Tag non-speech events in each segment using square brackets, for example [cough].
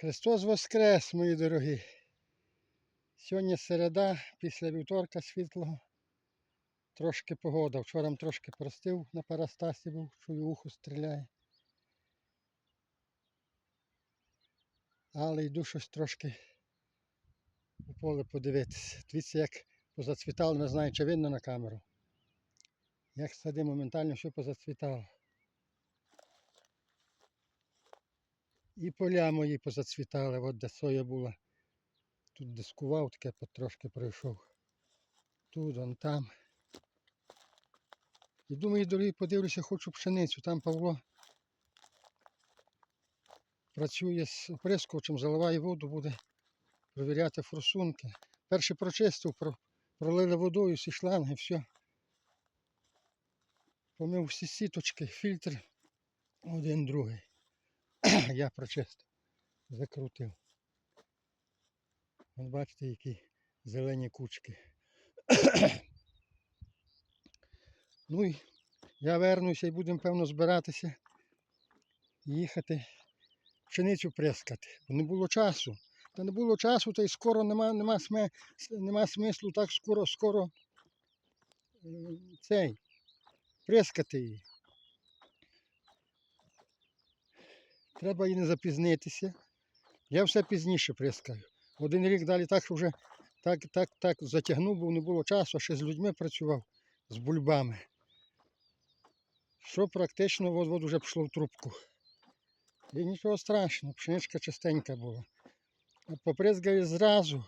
Христос Воскрес, мої дорогі. Сьогодні середа, після вівторка світлого. Трошки погода. Вчора трошки простив на парастасі був, чую ухо стріляє. Але йду щось трошки у поле подивитися. Дивіться, як позацвітало, не знаю, чи видно на камеру. Як сади моментально все позацвітало. І поля мої позацвітали, от де соя була. Тут дискував, таке потрошки пройшов. Тут, он там. І думаю, дорогі, подивлюся, хочу пшеницю. Там Павло працює з оприскувачем, заливає воду, буде провіряти форсунки. Перший прочистив, про- пролили водою всі шланги, все. Помив всі сіточки, фільтр один другий. [clears throat] Я прочистив, закрутив. От бачите, які зелені кучки. [clears throat] ну і я вернуся і будемо, певно, збиратися, їхати, пшеницю прескати. Бо не було часу. Та не було часу, та й скоро нема, нема, сме, нема смислу так скоро, скоро цей, прескати її. Треба і не запізнитися. Я все пізніше прискаю. Один рік далі так, вже так, так, так затягнув, бо не було часу, а ще з людьми працював, з бульбами. Що практично от, вже пішло в трубку. І нічого страшного, пшеничка чистенька була. Попризгає зразу,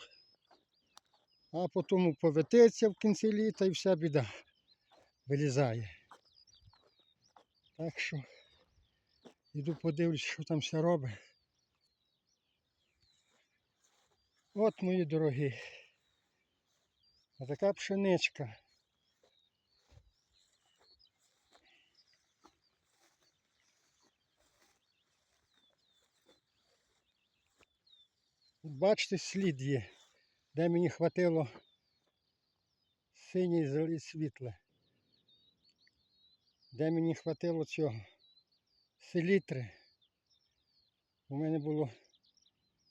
а потім повететься в кінці літа і вся біда вилізає. Так що іду подивлюсь, що там все робить. От мої дорогі. Така пшеничка. Бачите, слід є, де мені хватило синє і зелі світле. Де мені хватило цього селітри. У мене було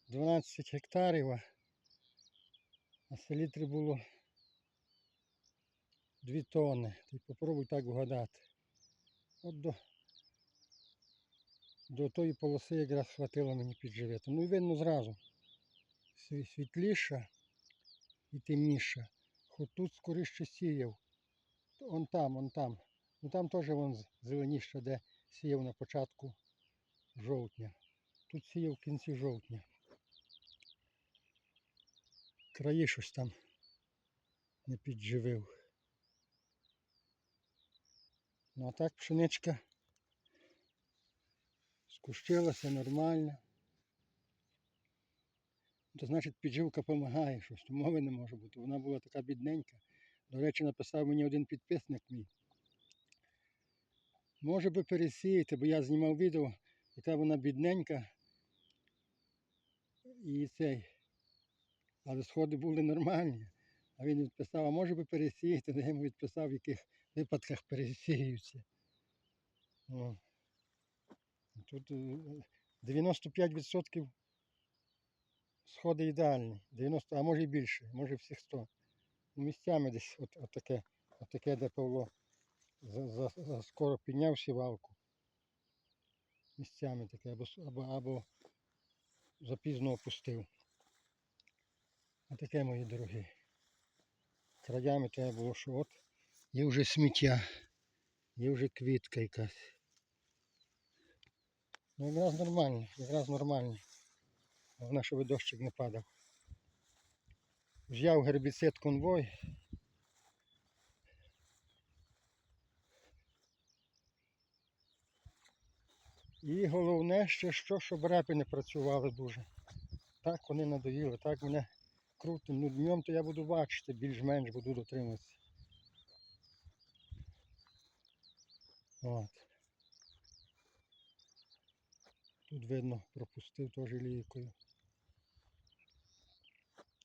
12 гектарів, а селітри було 2 тонни. Ти попробуй так вгадати. От до, до тої полоси якраз хватило мені підживити. Ну і видно зразу. Світліша і темніша. Хоч тут скоріше сіяв. Он там, он там. Ну там теж вон зеленіше, де сіяв на початку жовтня. Тут сіяв в кінці жовтня. Краї щось там не підживив. Ну а так пшеничка скущилася нормально. То значить підживка допомагає щось, мови не може бути. Вона була така бідненька. До речі, написав мені один підписник мій. Може би пересіяти, бо я знімав відео, яка вона бідненька. І цей. Але сходи були нормальні. А він відписав, а може би пересіяти, я йому відписав, в яких випадках пересіються. Тут е, 95% сходи ідеальні. 90, а може і більше, може всіх 100. Ну, Місцями десь от, от таке, от таке, де Павло за, за, за скоро підняв сівалку. Місцями таке, або, або, або запізно опустив. А таке, мої дорогі. Краями треба було, що от є вже сміття, є вже квітка якась. Ну якраз нормально, якраз нормально. Головне, щоб дощик не падав. Взяв гербіцид конвой. І головне ще що, щоб репи не працювали дуже. Так вони надоїли, так мене крутим. Ну днем то я буду бачити, більш-менш буду дотримуватися. От. Тут видно, пропустив теж лійкою.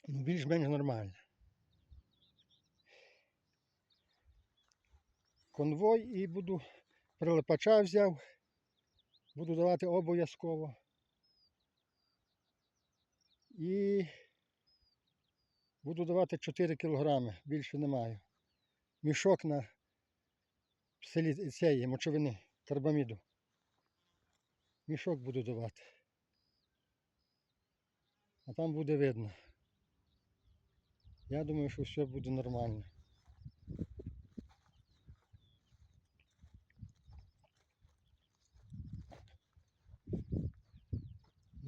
Ну, більш-менш нормально. Конвой і буду прилипача взяв. Буду давати обов'язково. І буду давати 4 кілограми, більше не маю. Мішок на селі цієї мочовини карбаміду. Мішок буду давати. А там буде видно. Я думаю, що все буде нормально.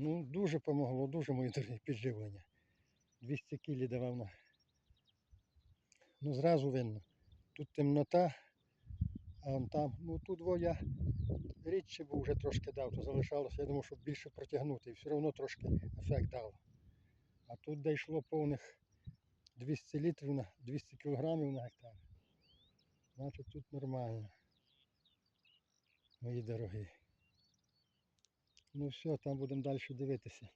Ну, дуже помогло, дуже мої [laughs] дорогі підживлення. 200 кілі давав на. Ну, зразу видно. Тут темнота, а он там, ну тут во я рідше був вже трошки дав, то залишалося, я думав, щоб більше протягнути, і все одно трошки ефект дало. А тут дійшло повних 200 літрів на 200 кілограмів на гектар. Значить тут нормально. Мої дорогі. Ну все, там будемо далі дивитися.